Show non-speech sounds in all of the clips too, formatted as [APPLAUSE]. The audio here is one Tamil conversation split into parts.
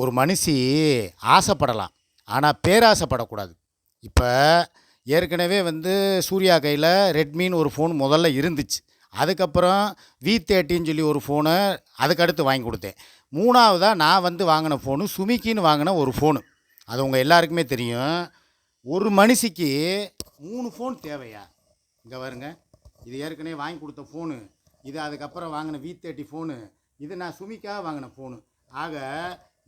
ஒரு மனுஷி ஆசைப்படலாம் ஆனால் பேராசைப்படக்கூடாது. இப்போ ஏற்கனவே வந்து சூர்யா கையில் ரெட்மின்னு ஒரு ஃபோன் முதல்ல இருந்துச்சு. அதுக்கப்புறம் வி தேர்ட்டின்னு சொல்லி ஒரு ஃபோனை அதுக்கடுத்து வாங்கி கொடுத்தேன். மூணாவதாக நான் வந்து வாங்கின ஃபோனு சுமிக்கின்னு வாங்கின ஒரு ஃபோனு அது உங்கள் எல்லாருக்குமே தெரியும். ஒரு மனுஷிக்கு மூணு ஃபோன் தேவையா? இங்கே வருங்க இது ஏற்கனவே வாங்கி கொடுத்த ஃபோனு இது அதுக்கப்புறம் வாங்கின வி தேர்ட்டி ஃபோனு இது நான் சுமிக்காக வாங்கின ஃபோனு ஆக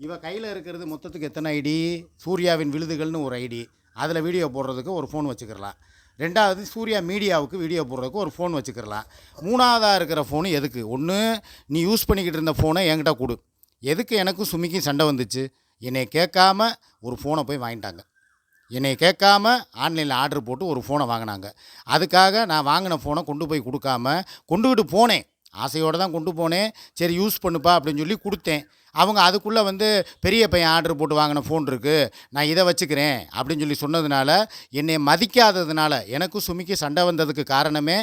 இவன் கையில் இருக்கிறது மொத்தத்துக்கு எத்தனை ஐடி? சூர்யாவின் விழுதுகள்னு ஒரு ஐடி. அதில் வீடியோ போடுறதுக்கு ஒரு ஃபோன் வச்சுக்கிறலாம். ரெண்டாவது சூர்யா மீடியாவுக்கு வீடியோ போடுறதுக்கு ஒரு ஃபோன் வச்சுக்கிறலாம். மூணாவதாக இருக்கிற ஃபோனு எதுக்கு? ஒன்று நீ யூஸ் பண்ணிக்கிட்டு இருந்த ஃபோனை என்கிட்ட கொடு. எதுக்கு எனக்கும் சுமிக்கும் சண்டை வந்துச்சு? என்னை கேட்காம ஒரு ஃபோனை போய் வாங்கிட்டாங்க. என்னை கேட்காம ஆன்லைனில் ஆர்டர் போட்டு ஒரு ஃபோனை வாங்கினாங்க. அதுக்காக நான் வாங்கின ஃபோனை கொண்டு போய் கொடுக்காம கொண்டுக்கிட்டு போனேன். ஆசையோடு தான் கொண்டு போனேன். சரி யூஸ் பண்ணுப்பா அப்படின்னு சொல்லி கொடுத்தேன். அவங்க அதுக்குள்ளே வந்து பெரிய பையன் ஆர்டர் போட்டு வாங்கின ஃபோன் இருக்குது நான் இதை வச்சுக்கிறேன் அப்படின்னு சொல்லி சொன்னதுனால என்னை மதிக்காததுனால எனக்கும் சுமிக்கு சண்டை வந்ததுக்கு காரணமே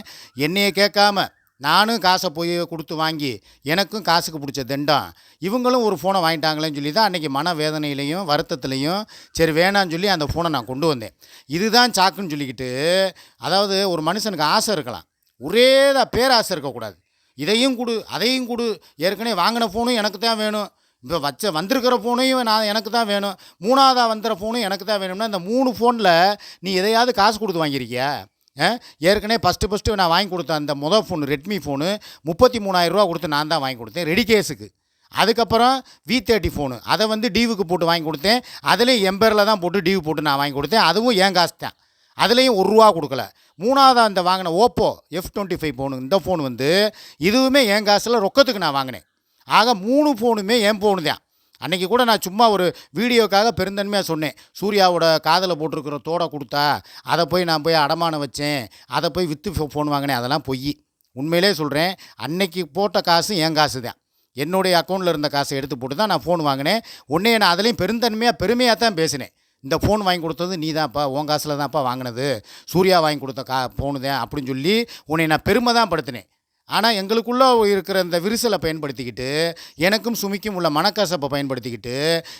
என்னையை கேட்காம நானும் காசை போய் கொடுத்து வாங்கி எனக்கும் காசுக்கு பிடிச்ச தண்டம். இவங்களும் ஒரு ஃபோனை வாங்கிட்டாங்களேன்னு சொல்லி தான் அன்றைக்கி மன வேதனையிலையும் வருத்தத்துலேயும் சரி வேணான்னு சொல்லி அந்த ஃபோனை நான் கொண்டு வந்தேன். இதுதான் சாக்குன்னு சொல்லிக்கிட்டு அதாவது ஒரு மனுஷனுக்கு ஆசை இருக்கலாம். ஒரேதான் பேராசை இருக்கக்கூடாது. இதையும் கொடு அதையும் கொடு. ஏற்கனவே வாங்கின ஃபோனும் எனக்கு தான் வேணும். இப்போ வச்ச வந்திருக்கிற ஃபோனையும் நான் எனக்கு தான் வேணும். மூணாவதாக வந்துற ஃபோனும் எனக்கு தான் வேணும்னா இந்த மூணு ஃபோனில் நீ எதையாவது காசு கொடுத்து வாங்கியிருக்கியா? ஆ? ஏற்கனவே ஃபஸ்ட்டு ஃபஸ்ட்டு நான் வாங்கி கொடுத்த அந்த முதல் ஃபோனு ரெட்மி ஃபோனு முப்பத்தி மூணாயிரரூவா கொடுத்து நான் தான் வாங்கி கொடுத்தேன் ரெடி கேஸுக்கு அதுக்கப்புறம் வி தேர்ட்டி ஃபோனு அதை வந்து டிவுக்கு போட்டு வாங்கி கொடுத்தேன். அதுலேயும் எம்பேரில் தான் போட்டு டிவு போட்டு நான் வாங்கி கொடுத்தேன். அதுவும் என் காசு தான். அதுலேயும் ஒரு ரூபா கொடுக்கல. மூணாவதாக அந்த வாங்கின Oppo F twenty five phone இந்த ஃபோன் வந்து இதுவுமே என் காசில் ரொக்கத்துக்கு நான் வாங்கினேன். ஆக மூணு ஃபோனுமே என் ஃபோனு தான் அன்றைக்கி கூட நான் சும்மா ஒரு வீடியோக்காக பெருந்தன்மையாக சொன்னேன். சூர்யாவோட காதில் போட்டிருக்கிற தோடை கொடுத்தா அதை போய் நான் போய் அடமானம் வச்சேன் அதை போய் விற்று ஃபோன் வாங்கினேன். அதெல்லாம் பொய். உண்மையிலே சொல்கிறேன் அன்னைக்கு போட்ட காசு என் காசு தான் என்னுடைய அக்கௌண்ட்டில் இருந்த காசை எடுத்து போட்டு தான் நான் ஃபோன் வாங்கினேன். உன்னைய நான் அதுலேயும் பெருந்தன்மையாக பெருமையாக தான் பேசினேன். இந்த ஃபோன் வாங்கி கொடுத்தது நீ தான்ப்பா உன் காசில் தான்ப்பா வாங்கினது. சூர்யா வாங்கி கொடுத்த கா ஃபோனு தான் அப்படின்னு சொல்லி உன்னை நான் பெருமை தான் படுத்தினேன். ஆனால் எங்களுக்குள்ளே இருக்கிற இந்த விரிசலை பயன்படுத்திக்கிட்டு எனக்கும் சுமிக்கும் உள்ள மனக்கசப்பை பயன்படுத்திக்கிட்டு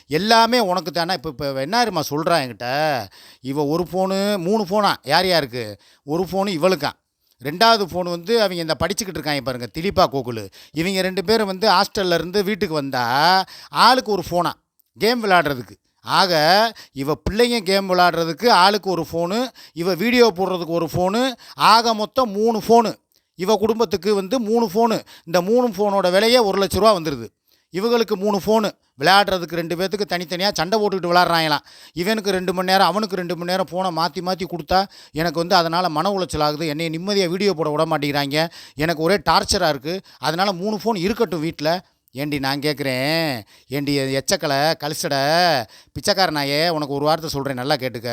எல்லாமே உனக்கு தானே இப்போ இப்போ என்னாருமா சொல்கிறான் என்கிட்ட? இவள் ஒரு ஃபோனு மூணு ஃபோனா யார் யாருக்கு? ஒரு ஃபோனு இவளுக்கான் ரெண்டாவது ஃபோன் வந்து அவங்க இந்த படிச்சுக்கிட்டு இருக்காங்க பாருங்க திலீபா கோகுல். இவங்க ரெண்டு பேரும் வந்து ஹாஸ்டல்ல இருந்து வீட்டுக்கு வந்தால் ஆளுக்கு ஒரு ஃபோனா கேம் விளாடுறதுக்கு ஆக இவ பிள்ளைங்க கேம் விளாடுறதுக்கு ஆளுக்கு ஒரு ஃபோனு இவ வீடியோ போடுறதுக்கு ஒரு ஃபோனு ஆக மொத்தம் மூணு ஃபோனு இவ குடும்பத்துக்கு வந்து மூணு ஃபோனு இந்த மூணு ஃபோனோட விலையே ஒரு லட்ச ரூபா வந்துடுது இவங்களுக்கு மூணு ஃபோனு விளையாடுறதுக்கு ரெண்டு பேர்த்துக்கு தனித்தனியாக சண்டை போட்டுக்கிட்டு விளாட்றாங்களாம் இவனுக்கு ரெண்டு மணி நேரம் அவனுக்கு ரெண்டு மணி நேரம் ஃபோனை மாற்றி மாற்றி கொடுத்தா எனக்கு வந்து அதனால் மன உளைச்சல் ஆகுது. என்னை நிம்மதியாக வீடியோ போட விட மாட்டேங்கிறாங்க. எனக்கு ஒரே டார்ச்சராக இருக்குது அதனால் மூணு ஃபோன் இருக்கட்டும் வீட்டில் ஏண்டி நான் கேட்குறேன் ஏண்டி எச்சக்கலை கலிசடை? பிச்சைக்கார நாயே உனக்கு ஒரு வார்த்தை சொல்கிறேன் நல்லா கேட்டுக்க.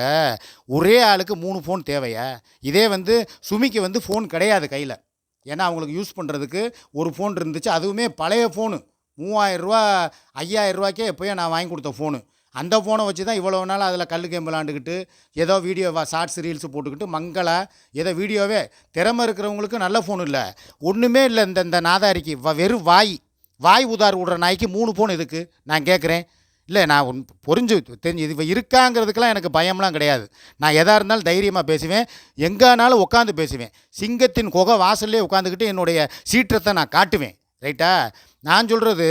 ஒரே ஆளுக்கு மூணு ஃபோன் தேவையா? இதே வந்து சுமிக்கு வந்து ஃபோன் கிடையாது கையில். ஏன்னா அவங்களுக்கு யூஸ் பண்ணுறதுக்கு ஒரு ஃபோன் இருந்துச்சு. அதுவுமே பழைய ஃபோனு மூவாயிரரூவா ஐயாயிரரூவாக்கே எப்போயோ நான் வாங்கி கொடுத்த ஃபோனு அந்த ஃபோனை வச்சு தான் இவ்வளோ நாள் அதில் கல் கேம் விளாண்டுக்கிட்டு ஏதோ வீடியோ ஷார்ட்ஸ் ரீல்ஸ் போட்டுக்கிட்டு மங்களா ஏதோ வீடியோவே திறமை இருக்கிறவங்களுக்கு நல்ல ஃபோன் இல்லை. ஒன்றுமே இல்லை இந்த இந்த நாதாரிக்கு. வ- வெறும் வாய். வாய் உதார் விடுற நாய்க்கு மூணு ஃபோன் எதுக்கு? நான் கேட்குறேன் இல்லை நான் உன் புரிஞ்சு தெரிஞ்சு இது இவ இருக்காங்கிறதுக்கெல்லாம் எனக்கு பயம்லாம் கிடையாது. நான் எதாக இருந்தாலும் தைரியமாக பேசுவேன். எங்கேனாலும் உட்காந்து பேசுவேன். சிங்கத்தின் குகை வாசல்லே உட்காந்துக்கிட்டு என்னுடைய சீற்றத்தை நான் காட்டுவேன். ரைட்டா? நான் சொல்கிறது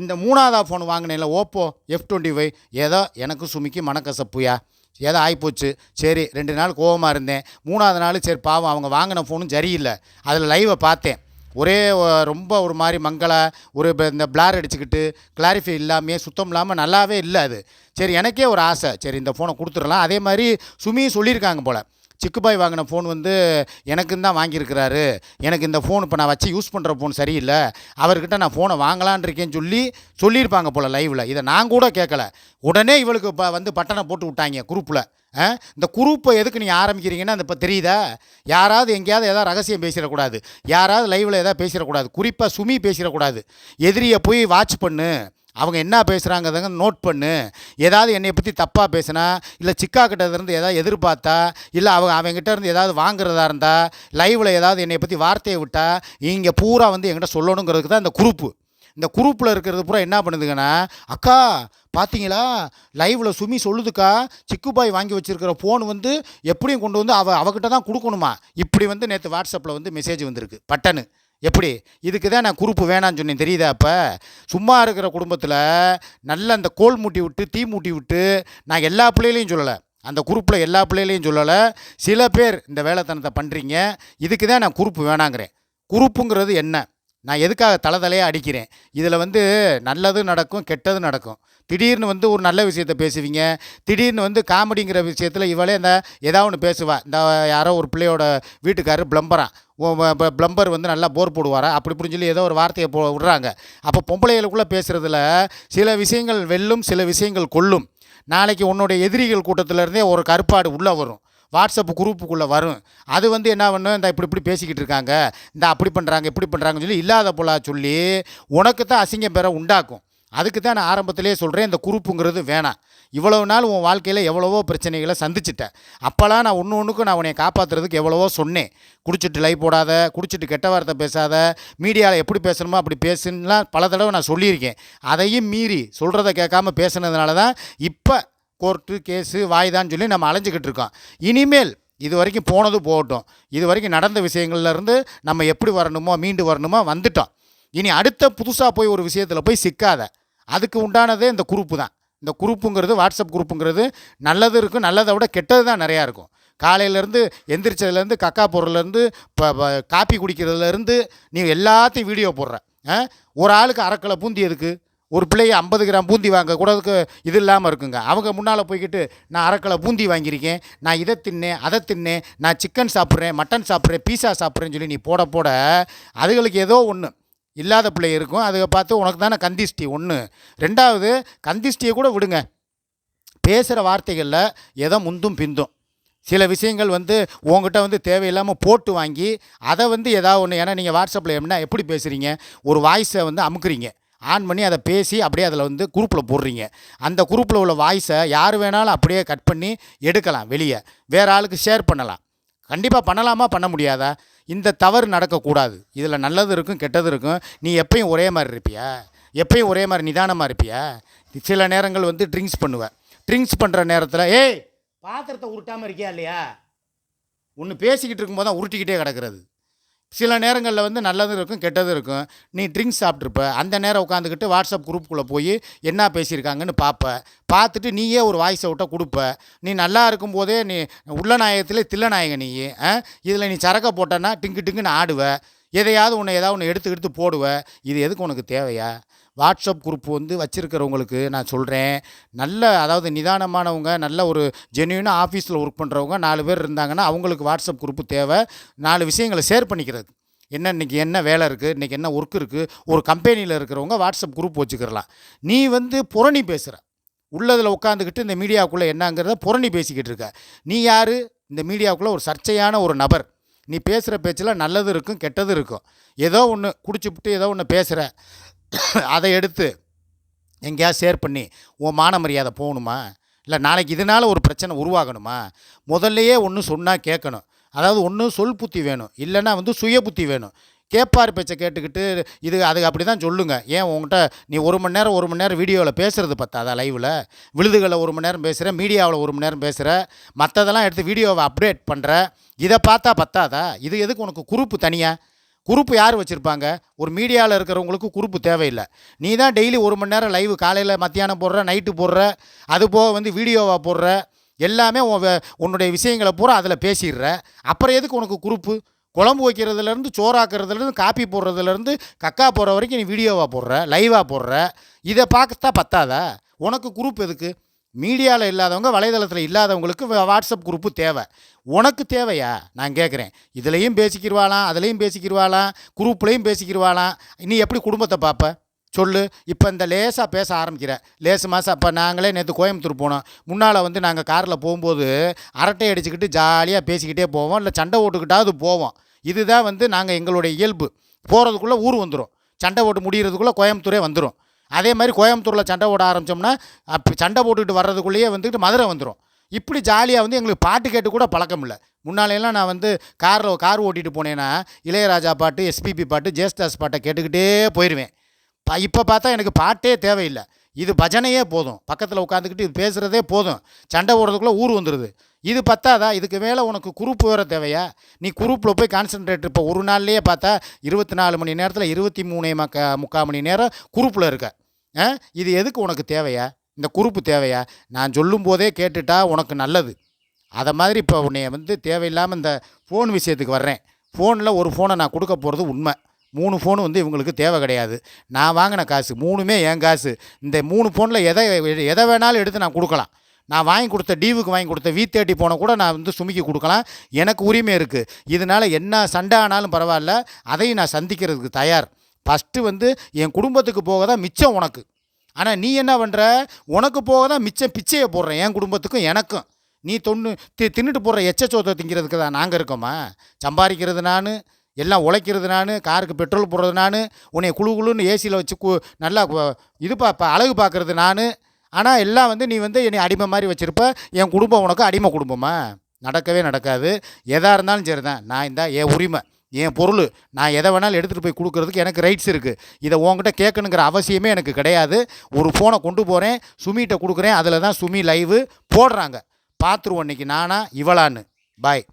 இந்த மூணாவதா ஃபோன் வாங்கினேன்ல ஓப்போ எஃப் டுவெண்ட்டி ஃபைவ் ஏதோ எனக்கு சுமிக்கு மனக்கசப்புயா? ஏதோ ஆகிப்போச்சு சரி ரெண்டு நாள் கோவமாக இருந்தேன். மூணாவது நாள் சரி பாவம் அவங்க வாங்கின ஃபோனும் சரியில்லை. அதில் லைவை பார்த்தேன். ஒரே ரொம்ப ஒரு மாதிரி மங்கள ஒரு இந்த பிளார் அடிச்சுக்கிட்டு கிளாரிஃபை இல்லாமே சுத்தம் இல்லாமல் நல்லாவே இல்லை அது. சரி எனக்கே ஒரு ஆசை. சரி இந்த ஃபோனை கொடுத்துடலாம். அதே மாதிரி சுமியும் சொல்லியிருக்காங்க போல். சிக்குபாய் வாங்கின ஃபோன் வந்து எனக்குன்னு தான் வாங்கியிருக்கிறாரு. எனக்கு இந்த ஃபோன் இப்போ நான் வச்சு யூஸ் பண்ணுற ஃபோன் சரியில்லை. அவர்கிட்ட நான் ஃபோனை வாங்கலான் இருக்கேன்னு சொல்லி சொல்லியிருப்பாங்க போல் லைவில் இதை நான் கூட கேட்கல. உடனே இவளுக்கு இப்போ வந்து பட்டனை போட்டு விட்டாங்க குரூப்பில் இந்த குரூப்பை எதுக்கு நீங்கள் ஆரம்பிக்கிறீங்கன்னா அந்த இப்போ தெரியுதா? யாராவது எங்கேயாவது ஏதாவது ரகசியம் பேசிடக்கூடாது. யாராவது லைவில் எதாவது பேசிடக்கூடாது. குறிப்பாக சுமி பேசிடக்கூடாது. எதிரியை போய் வாட்ச் பண்ணு. அவங்க என்ன பேசுகிறாங்கிறத நோட் பண்ணு. ஏதாவது என்னை பற்றி தப்பாக பேசினா இல்லை சிக்கா கிட்ட இருந்து ஏதாவது எதிர்பார்த்தா இல்லை அவங்க அவங்ககிட்ட இருந்து ஏதாவது வாங்குறதா இருந்தால் லைவில் ஏதாவது என்னை பற்றி வார்த்தையை விட்டா இங்கே பூரா வந்து என்கிட்ட சொல்லணுங்கிறதுக்கு தான் இந்த குரூப்பு. இந்த குரூப்பில் இருக்கிறது பூரா என்ன பண்ணுதுங்கன்னா அக்கா பார்த்தீங்களா லைவில் சுமி சொல்லுதுக்கா சிக்குபாய் வாங்கி வச்சுருக்கிற ஃபோன் வந்து எப்படியும் கொண்டு வந்து அவ அவகிட்ட தான் கொடுக்கணுமா? இப்படி வந்து நேற்று வாட்ஸ்அப்பில் வந்து மெசேஜ் வந்திருக்கு. பட்டனு. எப்படி? இதுக்கு தான் நான் குரூப்பு வேணான்னு சொன்னேன். தெரியுதா அப்போ? சும்மா இருக்கிற குடும்பத்தில் நல்ல அந்த கோல் மூட்டி விட்டு தீ மூட்டி விட்டு நான் எல்லா பிள்ளைகளையும் சொல்லலை. அந்த குரூப்பில் எல்லா பிள்ளைகளையும் சொல்லலை. சில பேர் இந்த வேலைத்தனத்தை பண்ணுறீங்க இதுக்கு தான் நான் குரூப்பு வேணாங்கிறேன். குரூப்புங்கிறது என்ன? நான் எதுக்காக தலை தலையாக அடிக்கிறேன்? இதில் வந்து நல்லது நடக்கும் கெட்டது நடக்கும். திடீர்னு வந்து ஒரு நல்ல விஷயத்த பேசுவீங்க. திடீர்னு வந்து காமெடிங்கிற விஷயத்தில் இவளே இந்த ஏதாவது ஒன்று பேசுவா. இந்த யாரோ ஒரு பிள்ளையோட வீட்டுக்காரர் பிளம்பரான் பிளம்பர் வந்து நல்லா போர் போடுவாரா? அப்படி இப்படின்னு சொல்லி ஏதோ ஒரு வார்த்தையை போ விடுறாங்க. அப்போ பொம்பளைகளுக்குள்ளே பேசுகிறதுல சில விஷயங்கள் வெல்லும் சில விஷயங்கள் கொல்லும். நாளைக்கு உன்னுடைய எதிரிகள் கூட்டத்திலேருந்தே ஒரு கருப்பாடு உள்ளே வரும். வாட்ஸ்அப் குரூப்புக்குள்ளே வரும். அது வந்து என்ன பண்ணும்? இந்த இப்படி இப்படி பேசிக்கிட்டு இருக்காங்க. இந்த அப்படி பண்ணுறாங்க இப்படி பண்ணுறாங்கன்னு சொல்லி இல்லாத போலா சொல்லி உனக்கு தான் அசிங்கம் பெற உண்டாக்கும். அதுக்கு தான் நான் ஆரம்பத்திலே சொல்கிறேன் இந்த குரூப்புங்கிறது வேணாம். இவ்வளவு நாள் உன் வாழ்க்கையில் எவ்வளவோ பிரச்சனைகளை சந்திச்சிட்டேன் அப்போல்லாம் நான் ஒன்று ஒன்றுக்கும் நான் உன்னை காப்பாற்றுறதுக்கு எவ்வளவோ சொன்னேன். குடிச்சிட்டு லைவ் போடாத குடிச்சிட்டு கெட்ட வார்த்தை பேசாத மீடியாவில் எப்படி பேசணுமோ அப்படி பேசுன்னா பல தடவை நான் சொல்லியிருக்கேன். அதையும் மீறி சொல்கிறத கேட்காம பேசுனதுனால தான் இப்போ கோர்ட்டு கேஸு வாய்தான்னு சொல்லி நம்ம அலைஞ்சிக்கிட்டு இருக்கோம். இனிமேல் இது வரைக்கும் போனது போகட்டும். இது வரைக்கும் நடந்த விஷயங்கள்லேருந்து நம்ம எப்படி வரணுமோ மீண்டு வரணுமோ வந்துட்டோம். இனி அடுத்த புதுசாக போய் ஒரு விஷயத்தில் போய் சிக்காத. அதுக்கு உண்டானதே இந்த குரூப்பு தான். இந்த குரூப்புங்கிறது வாட்ஸ்அப் குரூப்புங்கிறது நல்லது இருக்கும் நல்லதை விட கெட்டது தான் நிறையா இருக்கும். காலையிலேருந்து எந்திரிச்சதுலேருந்து கக்கா போடுறதுலேருந்து இப்போ காப்பி குடிக்கிறதுலேருந்து நீ எல்லாத்தையும் வீடியோ போடுற. ஆ? ஒரு ஆளுக்கு அரைக்கலை பூந்தி எதுக்கு? ஒரு பிள்ளைய ஐம்பது கிராம் பூந்தி வாங்க கூடதுக்கு இது இல்லாமல் இருக்குங்க. அவங்க முன்னால் போய்கிட்டு நான் அரைக்கலை பூந்தி வாங்கியிருக்கேன். நான் இதை தின்னேன் அதை தின்னேன். நான் சிக்கன் சாப்பிட்றேன் மட்டன் சாப்பிட்றேன் பீஸா சாப்பிட்றேன்னு சொல்லி நீ போட போட அதுகளுக்கு ஏதோ ஒன்று இல்லாத பிள்ளை இருக்கும். அதை பார்த்து உனக்கு தானே கந்திஷ்டி ஒன்று ரெண்டாவது கந்திஷ்டியை கூட விடுங்க. பேசுகிற வார்த்தைகளில் எதோ முந்தும் பிந்தும். சில விஷயங்கள் வந்து உங்ககிட்ட வந்து தேவையில்லாமல் போட்டு வாங்கி அதை வந்து ஏதாவது ஒன்று ஏன்னா நீங்கள் வாட்ஸ்அப்பில் எப்படின்னா எப்படி பேசுகிறீங்க ஒரு வாய்ஸை வந்து அமுக்குறீங்க. ஆன் பண்ணி அதை பேசி அப்படியே அதில் வந்து குரூப்பில் போடுறீங்க. அந்த குரூப்பில் உள்ள வாய்ஸை யார் வேணாலும் அப்படியே கட் பண்ணி எடுக்கலாம் வெளியே. வேறு ஆளுக்கு ஷேர் பண்ணலாம். கண்டிப்பாக பண்ணலாமா? பண்ண முடியாதா? இந்த தவறு நடக்கக்கூடாது. இதில் நல்லது இருக்கும் கெட்டது இருக்கும். நீ எப்பயும் ஒரே மாதிரி இருப்பியா? எப்பயும் ஒரே மாதிரி நிதானமாக இருப்பியா? சில நேரங்கள் வந்து ட்ரிங்க்ஸ் பண்ணுவேன் ட்ரிங்க்ஸ் பண்ணுற நேரத்தில் ஏய் பாத்திரத்தை உருட்டாமல் இருக்கியா இல்லையா? ஒன்று பேசிக்கிட்டு இருக்கும்போது தான் உருட்டிக்கிட்டே கிடக்கிறது. சில நேரங்களில் வந்து நல்லதும் இருக்கும் கெட்டதும் இருக்கும். நீ ட்ரிங்க்ஸ் சாப்பிட்ருப்ப அந்த நேரம் உட்காந்துக்கிட்டு வாட்ஸ்அப் குரூப்புக்குள்ளே போய் என்ன பேசியிருக்காங்கன்னு பார்ப்ப பார்த்துட்டு நீயே ஒரு வாய்ஸை விட்ட கொடுப்ப. நீ நல்லா இருக்கும்போதே நீ உள்ள நாயகத்தில் தில்ல நாயக நீ இதில் நீ சரக்கை போட்டேன்னா டிங்கு டிங்குன்னு ஆடுவ. எதையாவது உன்னை ஏதாவது ஒன்று எடுத்து எடுத்து போடுவ. இது எதுக்கு உனக்கு தேவையா? வாட்ஸ்அப் குரூப் வந்து வச்சுருக்கிறவங்களுக்கு நான் சொல்கிறேன் நல்ல அதாவது நிதானமானவங்க நல்ல ஒரு ஜென்யூனாக ஆஃபீஸில் ஒர்க் பண்ணுறவங்க நாலு பேர் இருந்தாங்கன்னா அவங்களுக்கு வாட்ஸ்அப் குரூப்பு தேவை. நாலு விஷயங்களை ஷேர் பண்ணிக்கிறது. என்ன இன்றைக்கி என்ன வேலை இருக்குது இன்றைக்கி என்ன ஒர்க் இருக்குது ஒரு கம்பெனியில் இருக்கிறவங்க வாட்ஸ்அப் குரூப் வச்சுக்கிறலாம் நீ வந்து புரணி பேசுகிற உள்ளதில் உட்காந்துக்கிட்டு இந்த மீடியாவுக்குள்ளே என்னங்கிறத புரணி பேசிக்கிட்டு இருக்க. நீ யார்? இந்த மீடியாவுக்குள்ளே ஒரு சர்ச்சையான ஒரு நபர். நீ பேசுகிற பேச்சில் நல்லது இருக்கும் கெட்டது இருக்கும். ஏதோ ஒன்று குடிச்சுப்புட்டு ஏதோ ஒன்று பேசுகிற [COUGHS] அதை எடுத்து எங்கேயாவது ஷேர் பண்ணி உன் மான மரியாதை போகணுமா? இல்லை நாளைக்கு இதனால் ஒரு பிரச்சனை உருவாகணுமா? முதல்லையே ஒன்று சொன்னால் கேட்கணும். அதாவது ஒன்று சொல் புத்தி வேணும். இல்லைன்னா வந்து சுய புத்தி வேணும். கேட்பார் பேச்சை கேட்டுக்கிட்டு இது அது அப்படி தான் சொல்லுங்கள் ஏன் உங்கள்கிட்ட நீ ஒரு மணி நேரம் ஒரு மணி நேரம் வீடியோவில் பேசுகிறது பத்தாதா லைவில் விழுதுகளை ஒரு மணி நேரம் பேசுகிற மீடியாவில் ஒரு மணி நேரம் பேசுகிற மற்றதெல்லாம் எடுத்து வீடியோவை அப்டேட் பண்ணுற இதை பார்த்தா பத்தாதா? இது எதுக்கு உனக்கு குரூப்பு தனியாக குரூப்பு யார் வச்சுருப்பாங்க? ஒரு மீடியாவில் இருக்கிறவங்களுக்கு குரூப்பு தேவையில்லை. நீ தான் டெய்லி ஒரு மணி நேரம் லைவ் காலையில் மத்தியானம் போடுற நைட்டு போடுற அது போக வந்து வீடியோவாக போடுற எல்லாமே உன் உன்னுடைய விஷயங்களை பூரா அதில் பேசிடுற. அப்புறம் எதுக்கு உனக்கு குரூப்பு? குழம்பு வைக்கிறதுலேருந்து சோறாக்குறதுலேருந்து காப்பி போடுறதுலேருந்து கக்கா போடுற வரைக்கும் நீ வீடியோவாக போடுற லைவாக போடுற. இதை பார்க்கத்தான் பத்தாதா? உனக்கு குரூப் எதுக்கு? மீடியாவில் இல்லாதவங்க வலைதளத்தில் இல்லாதவங்களுக்கு வாட்ஸ்அப் குரூப்பு தேவை. உனக்கு தேவையா? நான் கேட்குறேன் இதுலேயும் பேசிக்கிருவாளாம் அதுலேயும் பேசிக்கிருவாளாம் குரூப்லேயும் பேசிக்கிருவாளாம். நீ எப்படி குடும்பத்தை பார்ப்ப சொல்லு. இப்போ இந்த லேசாக பேச ஆரம்பிக்கிற. லேசு மாதம் அப்போ நாங்களே நேற்று கோயம்புத்தூர் போனோம். முன்னால் வந்து நாங்கள் காரில் போகும்போது அரட்டை அடிச்சுக்கிட்டு ஜாலியாக பேசிக்கிட்டே போவோம். இல்லை சண்டை ஓட்டுக்கிட்டாவது போவோம். இதுதான் வந்து நாங்கள் எங்களுடைய இயல்பு. போகிறதுக்குள்ளே ஊர் வந்துடும் சண்டை ஓட்டு முடிகிறதுக்குள்ளே கோயம்புத்தூரே வந்துடும் அதே மாதிரி கோயம்புத்தூரில் சண்டை ஓட ஆரம்பித்தோம்னா அப்போ சண்டை போட்டுக்கிட்டு வர்றதுக்குள்ளேயே வந்துட்டு மதுரை வந்துடும் இப்படி ஜாலியாக வந்து எங்களுக்கு பாட்டு கேட்டு கூட பழக்கம் இல்லை. முன்னாலையெல்லாம் நான் வந்து காரில் கார் ஓட்டிகிட்டு போனேன்னா இளையராஜா பாட்டு எஸ்பிபி பாட்டு ஜேஸ்தாஸ் பாட்டை கேட்டுக்கிட்டே போயிடுவேன் ப இப்போ பார்த்தா எனக்கு பாட்டே தேவையில்லை. இது பஜனையே போதும். பக்கத்தில் உட்காந்துக்கிட்டு இது பேசுகிறதே போதும். சண்டை போடுறதுக்குள்ளே ஊர் வந்துடுது இது பத்தாதா? இதுக்கு மேலே உனக்கு குரூப் வேறு தேவையா? நீ குரூப்பில் போய் கான்சென்ட்ரேட் இப்போ ஒரு நாள்லேயே பார்த்தா இருபத்தி நாலு மணி நேரத்தில் இருபத்தி மூணு மக்க முக்கால் மணி நேரம் குரூப்பில் இருக்க. இது எதுக்கு உனக்கு தேவையா? இந்த குரூப்பு தேவையா? நான் சொல்லும் போதே கேட்டுட்டா உனக்கு நல்லது. அதை மாதிரி இப்போ உன்னைய வந்து தேவையில்லாமல் இந்த ஃபோன் விஷயத்துக்கு வர்றேன். ஃபோனில் ஒரு ஃபோனை நான் கொடுக்க போகிறது உண்மை. மூணு ஃபோனு வந்து இவங்களுக்கு தேவை கிடையாது. நான் வாங்கின காசு மூணுமே என் காசு. இந்த மூணு ஃபோனில் எதை எதை வேணாலும் எடுத்து நான் கொடுக்கலாம். நான் வாங்கி கொடுத்த டீவுக்கு வாங்கி கொடுத்த வி தேர்ட்டி போன கூட நான் வந்து சுமிக்கி கொடுக்கலாம். எனக்கு உரிமை இருக்குது இதனால் என்ன சண்டை ஆனாலும் பரவாயில்ல. அதையும் நான் சந்திக்கிறதுக்கு தயார். ஃபஸ்ட்டு வந்து என் குடும்பத்துக்கு போக தான் மிச்சம் உனக்கு. ஆனால் நீ என்ன பண்ணுற உனக்கு போக தான் மிச்சம் பிச்சையை போடுறேன் என் குடும்பத்துக்கும் எனக்கும். நீ தொண்ணு தி தின்னுட்டு போடுற எச்சச்சோத்தை திங்கிறதுக்கு தான் நாங்கள் இருக்கோமா? சம்பாதிக்கிறது நான் எல்லாம் உழைக்கிறது நான் காருக்கு பெட்ரோல் போடுறது நான் உன்னை குழு குழுன்னு ஏசியில் வச்சு கு நல்லா இது பா அழகு பார்க்குறது நான். ஆனால் எல்லாம் வந்து நீ வந்து என்னை அடிமை மாதிரி வச்சுருப்ப. என் குடும்பம் உனக்கு அடிமை குடும்பமா? நடக்கவே நடக்காது. எதாக இருந்தாலும் சரி தான் நான் இந்த என் உரிமை. என் பொருள். நான் எதை வேணாலும் எடுத்துகிட்டு போய் கொடுக்குறதுக்கு எனக்கு ரைட்ஸ் இருக்குது இதை உன்கிட்ட கேட்கணுங்கிற அவசியமே எனக்கு கிடையாது. ஒரு ஃபோனை கொண்டு போகிறேன் சுமிகிட்ட கொடுக்குறேன் அதில் தான் சுமி லைவு போடுறாங்க. பார்த்துருவோம் இன்றைக்கி நானா இவளான்னு. பாய்